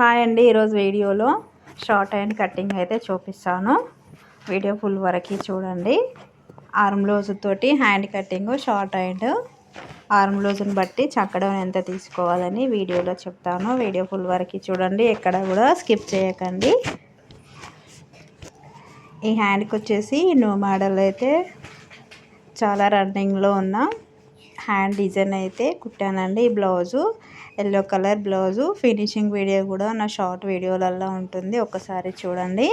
Hi అండి ఈరోజు వీడియోలో షార్ట్ అండ్ కటింగ్ అయితే చూపిస్తాను. వీడియో ఫుల్ వరకు చూడండి. Arm లోజుతోటి hand cutting short and arm లోజుని బట్టి చక్కడం ఎంత తీసుకోవాలని వీడియోలో చెప్తాను. వీడియో ఫుల్ వరకు చూడండి ఎక్కడ కూడా స్కిప్ చేయకండి. ఈ హ్యాండ్కి వచ్చేసి న్యూ మోడల్ అయితే చాలా రన్నింగ్లో ఉన్న హ్యాండ్ డిజైన్ అయితే కుట్టానండి ఈ blouse. Yellow colour blouse. Finishing video కూడా నా షార్ట్ వీడియోలలో ఉంటుంది. ఒకసారి చూడండి.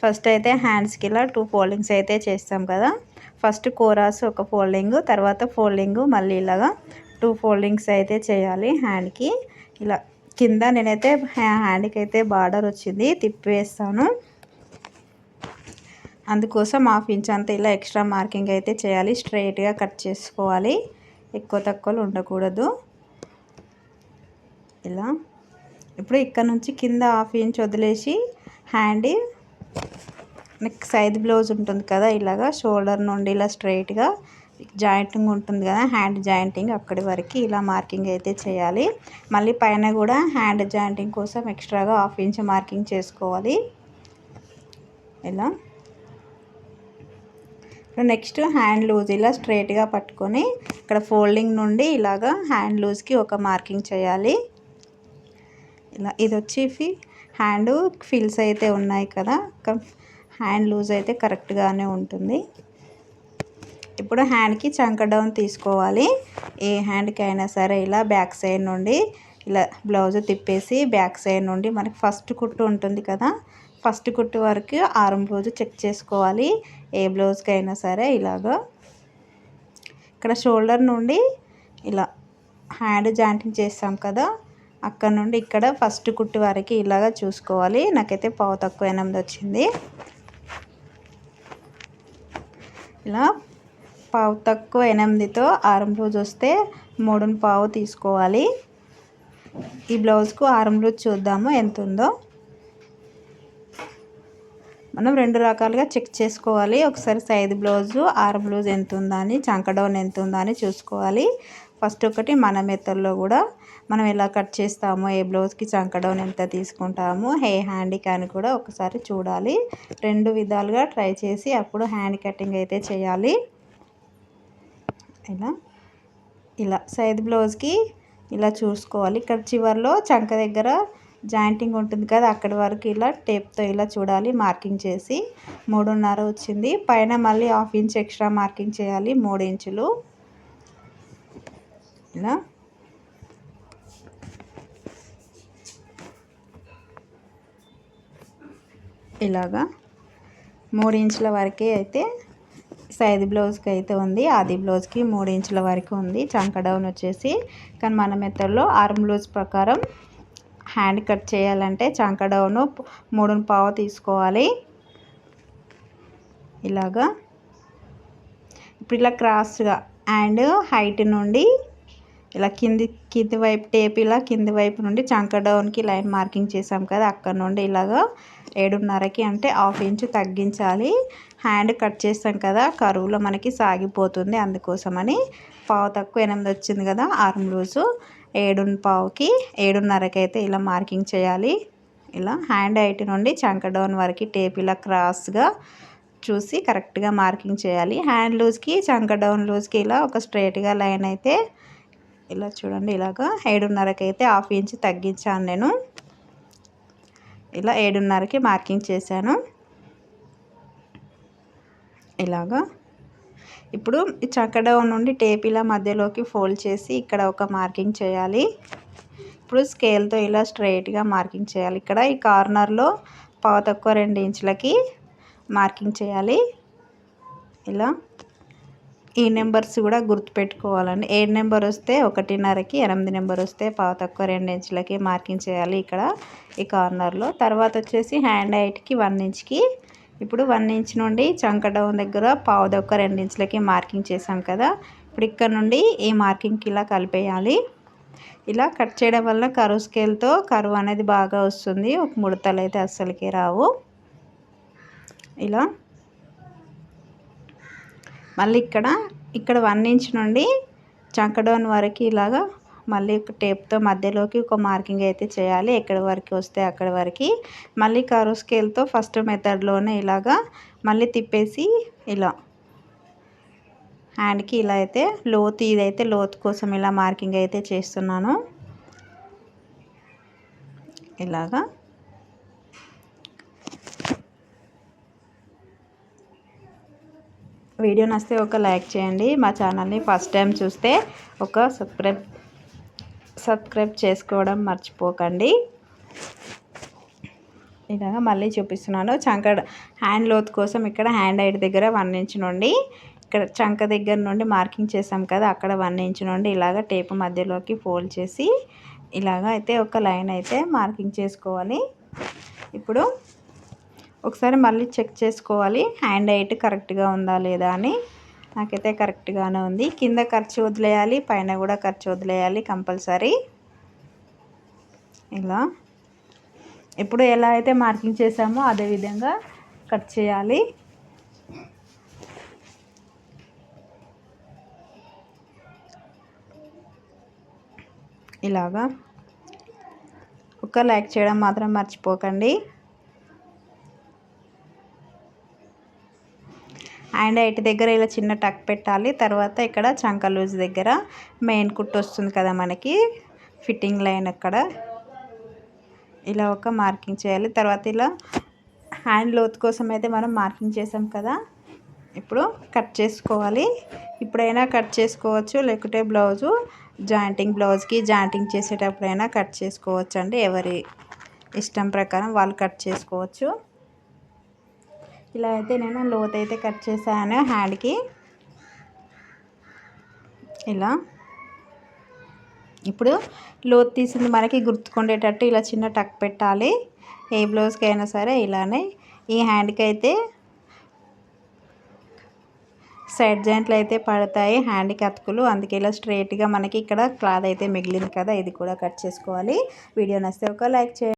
ఫస్ట్ అయితే హ్యాండ్స్కి ఇలా టూ ఫోల్డింగ్స్ అయితే చేస్తాం కదా. ఫస్ట్ కోరాస్ ఒక ఫోల్డింగ్ తర్వాత ఫోల్డింగ్ మళ్ళీ ఇలాగా టూ ఫోల్డింగ్స్ అయితే చేయాలి హ్యాండ్కి ఇలా కింద నేనైతే హ్యాండ్కి అయితే బార్డర్ వచ్చింది తిప్పివేస్తాను అందుకోసం హాఫ్ ఇంచ్ అంతా ఇలా ఎక్స్ట్రా మార్కింగ్ అయితే చేయాలి. స్ట్రైట్గా కట్ చేసుకోవాలి. ఎక్కువ తక్కువలు ఉండకూడదు. ఇలా. ఇప్పుడు ఇక్కడ నుంచి కింద హాఫ్ ఇంచ్ వదిలేసి హ్యాండ్ నెక్ సైజ్ బ్లౌజ్ ఉంటుంది కదా ఇలాగా షోల్డర్ నుండి ఇలా స్ట్రైట్గా జాయింటింగ్ ఉంటుంది కదా హ్యాండ్ జాయింటింగ్ అక్కడి వరకు ఇలా మార్కింగ్ అయితే చేయాలి. మళ్ళీ పైన కూడా హ్యాండ్ జాయింటింగ్ కోసం ఎక్స్ట్రాగా హాఫ్ ఇంచ్ మార్కింగ్ చేసుకోవాలి. ఇలా. నెక్స్ట్ హ్యాండ్ లూజ్ ఇలా స్ట్రైట్గా పట్టుకొని ఇక్కడ ఫోల్డింగ్ నుండి ఇలాగా హ్యాండ్ లూజ్కి ఒక మార్కింగ్ చేయాలి. ఇలా ఇది వచ్చి హ్యాండ్ ఫిల్స్ అయితే ఉన్నాయి కదా హ్యాండ్ లూజ్ అయితే కరెక్ట్గానే ఉంటుంది. ఇప్పుడు హ్యాండ్కి చంక డౌన్ తీసుకోవాలి. ఏ హ్యాండ్కి అయినా సరే ఇలా బ్యాక్ సైడ్ నుండి ఇలా బ్లౌజ్ తిప్పేసి బ్యాక్ సైడ్ నుండి మనకి ఫస్ట్ కుట్టు ఉంటుంది కదా ఫస్ట్ కుట్టు వరకు ఆరం రోజు చెక్ చేసుకోవాలి. ఏ బ్లౌజ్కి అయినా సరే ఇలాగా. ఇక్కడ షోల్డర్ నుండి ఇలా హ్యాండ్ జాయింటింగ్ చేస్తాం కదా అక్కడ నుండి ఇక్కడ ఫస్ట్ కుట్టు వరకు ఇలాగా చూసుకోవాలి. నాకైతే పావు తక్కువ ఎనిమిది వచ్చింది. ఇలా పావు తక్కువ ఎనిమిదితో ఆరం రోజు వస్తే మూడుని పావు తీసుకోవాలి. ఈ బ్లౌజ్కు ఆరం రోజు చూద్దాము ఎంత ఉందో మనం రెండు రకాలుగా చెక్ చేసుకోవాలి. ఒకసారి సైజ్ బ్లౌజు ఆర్ బ్లౌజ్ ఎంత ఉందని చంకడౌన్ చంక డౌన్ ఎంత ఉందని చూసుకోవాలి. ఫస్ట్ ఒకటి మన మెత్తల్లో కూడా మనం ఎలా కట్ చేస్తామో ఏ బ్లౌజ్కి చంక డౌన్ ఎంత తీసుకుంటామో హే హ్యాండిక్ అని కూడా ఒకసారి చూడాలి. రెండు విధాలుగా ట్రై చేసి అప్పుడు హ్యాండ్ కటింగ్ అయితే చేయాలి. ఇలా ఇలా సైజ్ బ్లౌజ్కి ఇలా చూసుకోవాలి. ఇక్కడ చివరిలో చంక దగ్గర జాయింటింగ్ ఉంటుంది కదా అక్కడి వరకు ఇలా టేప్తో ఇలా చూడాలి మార్కింగ్ చేసి మూడున్నర వచ్చింది. పైన మళ్ళీ హాఫ్ ఇంచ్ ఎక్స్ట్రా మార్కింగ్ చేయాలి మూడు ఇంచులు. ఇలా. ఇలాగా మూడు ఇంచుల వరకే అయితే సైజ్ బ్లౌజ్కి అయితే ఉంది. ఆది బ్లౌజ్కి మూడు ఇంచుల వరకు ఉంది. చంక డౌన్ వచ్చేసి కానీ మన మెథడ్లో ఆర్మ్ బ్లౌజ్ ప్రకారం హ్యాండ్ కట్ చేయాలంటే చంక డౌను పావు తీసుకోవాలి. ఇలాగా. ఇప్పుడు ఇలా క్రాస్గా అండ్ హైట్ నుండి ఇలా కింది కింది వైపు టేప్ ఇలా కింది వైపు నుండి చంక డౌన్కి లైన్ మార్కింగ్ చేసాం కదా అక్కడ నుండి ఇలాగా ఏడున్నరకి అంటే హాఫ్ ఇంచు తగ్గించాలి. హ్యాండ్ కట్ చేస్తాం కదా కరువులో మనకి సాగిపోతుంది అందుకోసమని పావు తక్కువ ఎనిమిది వచ్చింది కదా ఆర్మ్ లూజు. ఏడు పావుకి ఏడున్నరకి అయితే ఇలా మార్కింగ్ చేయాలి. ఇలా హ్యాండ్ హైట్ నుండి చంక డౌన్ వరకు టేప్ ఇలా క్రాస్గా చూసి కరెక్ట్గా మార్కింగ్ చేయాలి. హ్యాండ్ లూజ్కి చంక డౌన్ లూజ్కి ఇలా ఒక స్ట్రైట్గా లైన్ అయితే ఇలా చూడండి ఇలాగా ఏడున్నరకి అయితే హాఫ్ ఇంచ్ తగ్గించాను నేను. ఇలా ఏడున్నరకి మార్కింగ్ చేశాను. ఇలాగా ఇప్పుడు ఈ నుండి టేప్ ఇలా మధ్యలోకి ఫోల్డ్ చేసి ఇక్కడ ఒక మార్కింగ్ చేయాలి. ఇప్పుడు స్కేల్తో ఇలా స్ట్రైట్గా మార్కింగ్ చేయాలి. ఇక్కడ ఈ కార్నర్లో పావు తక్కువ రెండు ఇంచులకి మార్కింగ్ చేయాలి. ఇలా ఈ నెంబర్స్ కూడా గుర్తుపెట్టుకోవాలండి. ఏడు నెంబర్ వస్తే ఒకటిన్నరకి ఎనిమిది నెంబర్ వస్తే పావు తక్కువ రెండు ఇంచులకి మార్కింగ్ చేయాలి ఇక్కడ ఈ కార్నర్లో తర్వాత వచ్చేసి హ్యాండ్ హైట్కి వన్ ఇంచ్కి ఇప్పుడు వన్ ఇంచ్ నుండి చంక డౌన్ దగ్గర పావు దగ్గర రెండు ఇంచులకి మార్కింగ్ చేసాం కదా. ఇప్పుడు ఇక్కడ నుండి ఈ మార్కింగ్కి ఇలా కలిపేయాలి. ఇలా కట్ చేయడం వల్ల కరువు స్కేల్తో కరువు అనేది బాగా వస్తుంది. ఒక ముడతలు అయితే అస్సలకి రావు. ఇలా మళ్ళీ ఇక్కడ ఇక్కడ వన్ ఇంచ్ నుండి చంక డౌన్ వరకు ఇలాగా మళ్ళీ టేప్తో మధ్యలోకి ఒక మార్కింగ్ అయితే చేయాలి. ఎక్కడి వరకు వస్తే అక్కడి వరకు. మళ్ళీ కరువు స్కేల్తో ఫస్ట్ మెథడ్లోనే ఇలాగా మళ్ళీ తిప్పేసి ఇలా. హ్యాండ్కి ఇలా అయితే లోతు ఇదైతే లోతు కోసం ఇలా మార్కింగ్ అయితే చేస్తున్నాను. ఇలాగా. వీడియో నస్తే ఒక లైక్ చేయండి. మా ఛానల్ని ఫస్ట్ టైం చూస్తే ఒక సబ్స్క్రైబ్ సబ్స్క్రైబ్ చేసుకోవడం మర్చిపోకండి. ఇలాగా మళ్ళీ చూపిస్తున్నాను. చంక హ్యాండ్ లోత్ కోసం ఇక్కడ హ్యాండ్ హైట్ దగ్గర వన్ ఇంచ్ నుండి ఇక్కడ చంక దగ్గర నుండి మార్కింగ్ చేసాం కదా అక్కడ వన్ ఇంచ్ నుండి ఇలాగ టేప్ మధ్యలోకి ఫోల్డ్ చేసి ఇలాగ అయితే ఒక లైన్ అయితే మార్కింగ్ చేసుకోవాలి. ఇప్పుడు ఒకసారి మళ్ళీ చెక్ చేసుకోవాలి హ్యాండ్ హైట్ కరెక్ట్గా ఉందా లేదా అని. నాకైతే కరెక్ట్గానే ఉంది. కింద ఖర్చు వదిలేయాలి పైన కూడా ఖర్చు వదిలేయాలి కంపల్సరీ. ఇలా. ఇప్పుడు ఎలా అయితే మార్కింగ్ చేసామో అదే విధంగా కట్ చేయాలి. ఇలాగా. ఒక లైక్ చేయడం మాత్రం మర్చిపోకండి. అండ్ ఇటు దగ్గర ఇలా చిన్న టక్ పెట్టాలి. తర్వాత ఇక్కడ చంక లూజ్ దగ్గర మెయిన్ కుట్టు వస్తుంది కదా మనకి. ఫిట్టింగ్ లైన్ అక్కడ. ఇలా ఒక మార్కింగ్ చేయాలి. తర్వాత ఇలా హ్యాండ్ లోత్ కోసం అయితే మనం మార్కింగ్ చేసాం కదా. ఇప్పుడు కట్ చేసుకోవాలి. ఇప్పుడైనా కట్ చేసుకోవచ్చు. లేకుంటే బ్లౌజు జాయింటింగ్ బ్లౌజ్కి జాయింటింగ్ చేసేటప్పుడైనా కట్ చేసుకోవచ్చు అండి ఎవరి ఇష్టం ప్రకారం వాళ్ళు కట్ చేసుకోవచ్చు. ఇలా అయితే నేను లోత్ అయితే కట్ చేశాను హ్యాండ్కి. ఇలా. ఇప్పుడు లోత్ తీసింది మనకి గుర్తుకుండేటట్టు ఇలా చిన్న టక్ పెట్టాలి. ఏ బ్లౌజ్కి అయినా సరే ఇలానే. ఈ హ్యాండ్కి అయితే సైడ్ జాయింట్లు అయితే పడతాయి హ్యాండ్కి అతుకులు. అందుకే ఇలా స్ట్రైట్గా మనకి ఇక్కడ క్లాత్ అయితే మిగిలింది కదా ఇది కూడా కట్ చేసుకోవాలి. వీడియో నచ్చితే ఒక లైక్ చేయండి.